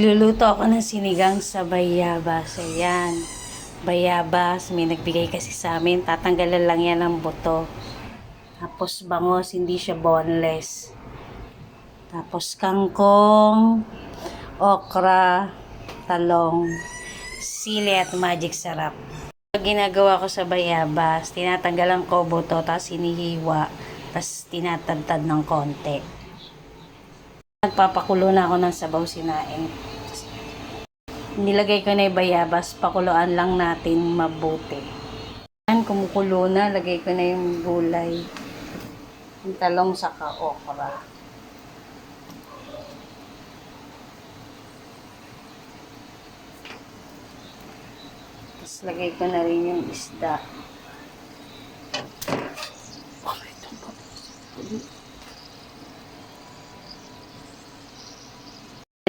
Luluto ako ng sinigang sa bayabas. Ayan. Bayabas. May nagbigay kasi sa amin. Tatanggalan lang yan ng buto. Tapos bangos, hindi siya boneless. Tapos kangkong, okra, talong, sili at magic sarap. Ginagawa ko sa bayabas, tinatanggalan ko buto, tapos hinihiwa, tapos tinatadtad ng konti. Nagpapakulo na ako ng sabaw sinaing. Nilagay ko na yung bayabas, pakuluan lang natin mabuti. Yan, kumukulo na, lagay ko na yung gulay. Yung talong sa okra. Tapos lagay ko na rin yung isda.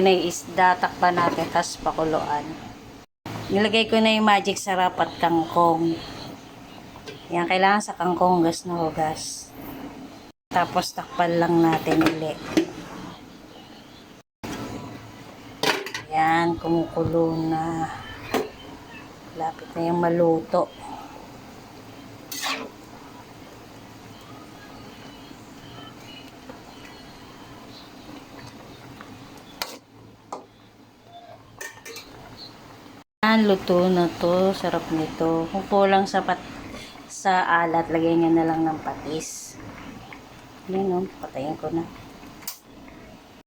Na isda, takpan natin, tapos pakuluan. Nilagay ko na yung magic sarap at kangkong. Yan, kailangan sa kangkong hugas na hugas. Tapos takpan lang natin ulit. Yan, kumukulo na. Lapit na yung maluto. Yan, luto na to. Sarap nito. Kung kulang sa pat sa alat, lagyan nyo na lang ng patis. Yan o, patayin ko na.